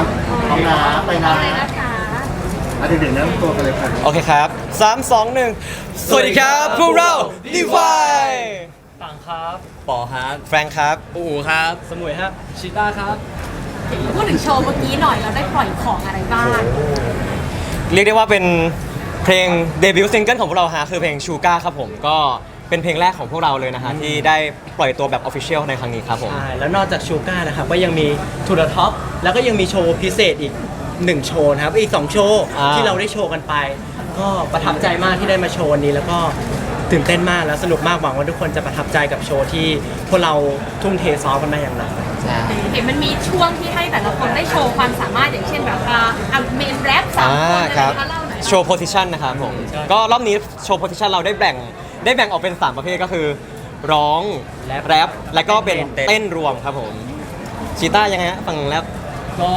องนะไปนะเลยนะคะอะเด็กๆแนะนำตัวกันเลยค่ะโอเคครับ 3 2 1 สวัสดีครับ พวกเรา Divine ต่างครับปอครับแฟรงค์ครับ อู๋ครับ สมุยครับ ชิต้าครับ พูดถึงโชว์เมื่อกี้หน่อยเราได้ปล่อยของอะไรบ้าง เรียกได้ว่าเป็นเพลงเดบิวต์ซิงเกิลของพวกเราฮะคือเพลงชูก้าครับผมก็ เป็นเพลงแรกของพวกเราเลยนะฮะที่ได้ปล่อยตัวแบบออฟฟิเชียลในครั้งนี้ครับผม ใช่แล้วนอกจากชูก้านะครับก็ยังมีทูด e ท็อปแล้วก็ยังมีโชว์พิเศษอีก1โชว์นะครับอีก2โชว์อ่า ที่เราได้โชว์กันไป ก็ประทับใจมากที่ได้มาโชว์วันนี้ แล้วก็ตื่นเต้นมากแล้วสนุกมากหวังว่าทุกคนจะประทับใจกับโชว์ที่พวกเราทุ่มเทซ้อมกันมาอย่างหนัก เห็นมันมีช่วงที่ให้แต่ละคนได้โชว์ความสามารถอย่างเช่นแบบอ่าอะเมนแรปสามคนอะไรครับคะเล่าหน่อยโชว์โพสิชันนะครับผม ก็รอบนี้โชว์โพสิชันเราได้แบ่ง ได้แบ่งออกเป็น 3 ประเภทก็คือ ร้องแรปแรปแล้วก็เป็นเต้น เต้นรวมครับผมชีต้ายังไงฮะฝั่งแรป ก็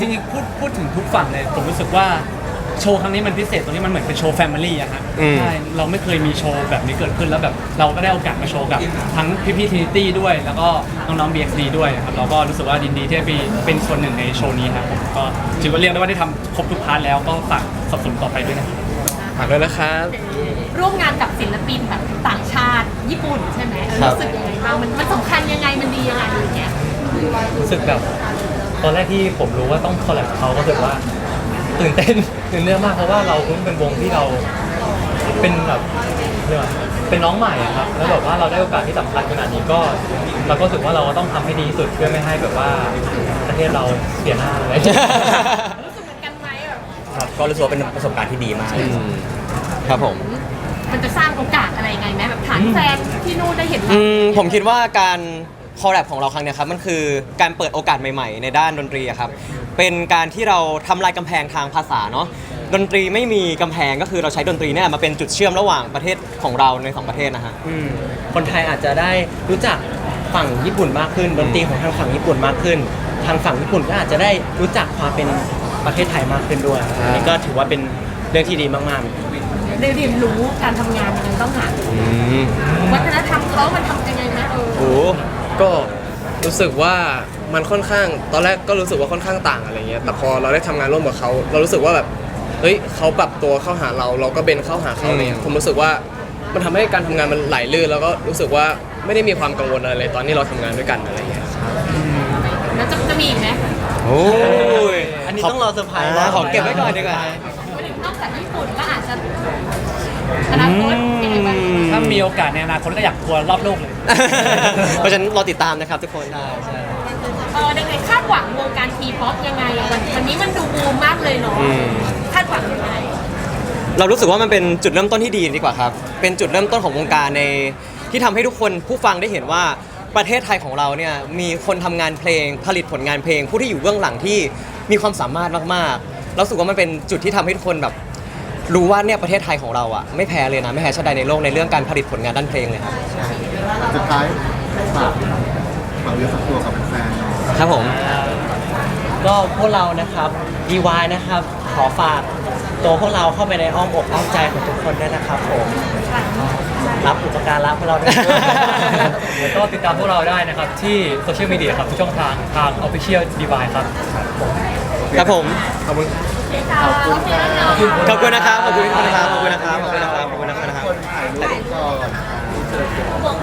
จริงๆพูดพูดถึงทุกฝั่งเลยผมรู้สึกว่าโชว์ครั้งนี้มันพิเศษตรงที่มันเหมือนเป็นโชว์แฟมิลี่อะฮะอืม ใช่เราไม่เคยมีโชว์แบบนี้เกิดขึ้นแล้วแบบเราก็ได้โอกาสมาโชว์กับทั้งพี่พี่ทีนิตี้ด้วย แล้วก็น้องๆ BXD ด้วยครับเราก็รู้สึกว่าดินดีที่ได้ไปเป็นส่วนหนึ่งในโชว์นี้ครับผมก็ถือว่าเรียกได้ว่าได้ทำครบทุกพาร์ทแล้วก็ฝากสนับสนุนต่อไปด้วยนะครับ ฝากด้วยนะครับ ร่วมงานกับศิลปินแบบต่างชาติญี่ปุ่นใช่ไหมเออครับ รู้สึกยังไงบ้างมันมันสำคัญยังไงมันดียังไงอะไรอย่างเงี้ยรู้สึกแบบตอนแรกที่ผมรู้ว่าต้องคอลแลบกับเขาก็รู้สึกว่า ตื่นเต้น ตื่นเต้นมากเพราะว่าเราเพิ่งเป็นวงที่เราเป็นแบบเรียกว่าเป็นน้องใหม่อะครับแล้วแบบว่าเราได้โอกาสที่สำคัญขนาดนี้ก็เราก็รู้สึกว่าเราต้องทำให้ดีที่สุดเพื่อไม่ให้แบบว่าประเทศเราเสียหน้าอะไรรู้สึกเหมือนกันไหมแบบ ครับก็รู้สึกว่าเป็นประสบการณ์ที่ดีมากเลยอืมครับผม มันจะสร้างโอกาสอะไรยังไงไหมแบบฐานแฟนที่นู่นได้เห็นเราอืมผมคิดว่าการคอลแลบของเราครั้งเนี้ยครับมันคือการเปิดโอกาสใหม่ๆ ในด้านดนตรีอะครับเป็นการที่เราทำลายกำแพงทางภาษาเนาะดนตรีไม่มีกำแพงก็คือเราใช้ดนตรีเนี่ยมาเป็นจุดเชื่อมระหว่างประเทศของเราในสองประเทศนะฮะ อืมคนไทยอาจจะได้รู้จักฝั่งญี่ปุ่นมากขึ้นดนตรีของทางฝั่งญี่ปุ่นมากขึ้น ทางฝั่งญี่ปุ่นก็อาจจะได้รู้จักความเป็น ประเทศไทยมากขึ้นด้วยอันนี้ก็ถือว่าเป็นเรื่องที่ดีมากๆ ได้เรียนรู้การทำงานยังไงต้องหาวัฒนธรรมเขามันทำยังไงนะเออโอ้ก็รู้สึกว่ามันค่อนข้าง ตอนแรกก็รู้สึกว่าค่อนข้างต่างอะไรเงี้ย แต่พอเราได้ทำงานร่วมกับเขาเรารู้สึกว่าแบบ เฮ้ยเขาปรับตัวเข้าหาเรา เราก็เบนเข้าหาเขาอะไรเนี่ยผมรู้สึกว่ามันทำให้การทำงานมันไหลลื่นแล้วก็รู้สึกว่าไม่ได้มีความกังวลอะไรเลยตอนที่เราทำงานด้วยกันอะไรเงี้ย แล้วจะจะมีอีกไหมโอ้ยอั นนี้ต้องรอเซอร์ไพรส์าขอเก็บไว้ก่อนดีกว่า นอกจากญี่ปุ่นก็อาจจะอนาคตยังไงบ้างถ้ามีโอกาสในอนาคตก็อยากทัวร์รอบโลกเลย เพราะฉะนั้นรอติดตามนะครับทุกคนได้เออยังไงคาดหวังวงการทีป๊อปยังไงอะวันวันนี้มันดูบูมมากเลยเนาะอืม คาดหวังยังไงเรารู้สึกว่ามันเป็นจุดเริ่มต้นที่ดีดีกว่าครับ เป็นจุดเริ่มต้นของวงการในที่ทำให้ทุกคนผู้ฟังได้เห็นว่า ประเทศไทยของเราเนี่ยมีคนทำงานเพลงผลิตผลงานเพลง ผู้ที่อยู่เบื้องหลังที่มีความสามารถมากๆเรารู้สึกว่ามันเป็นจุดที่ทำให้ทุกคนแบบ รู้ว่าเนี่ยประเทศไทยของเราอะไม่แพ้เลยนะไม่แพ้ชาติใดในโลกในเรื่องการผลิตผลงานด้านเพลงเลยครับสุดท้ายฝากฝากเรื่องสักตัวกับแฟนๆหน่อยครับผม ก็พวกเรานะครับ DY นะครับ ขอฝากตัวพวกเราเข้าไปในอ้อมอกอ้อมใจของทุกคนด้วยนะครับผมรับอุป การะพวกเราด้วยแล้วก็ติดตามพวกเราได้นะครับ ที่โซเชียลมีเดียครับทุกช่องทางทาง Official Device ครับ ครับผมขอบคุณขอบคุณค่ะขอบคุณนะครับขอบคุณนะครับขอบคุณนะครับขอบคุณนะครับขอบคุณนะครับคนถ่ายรูปก่อนวง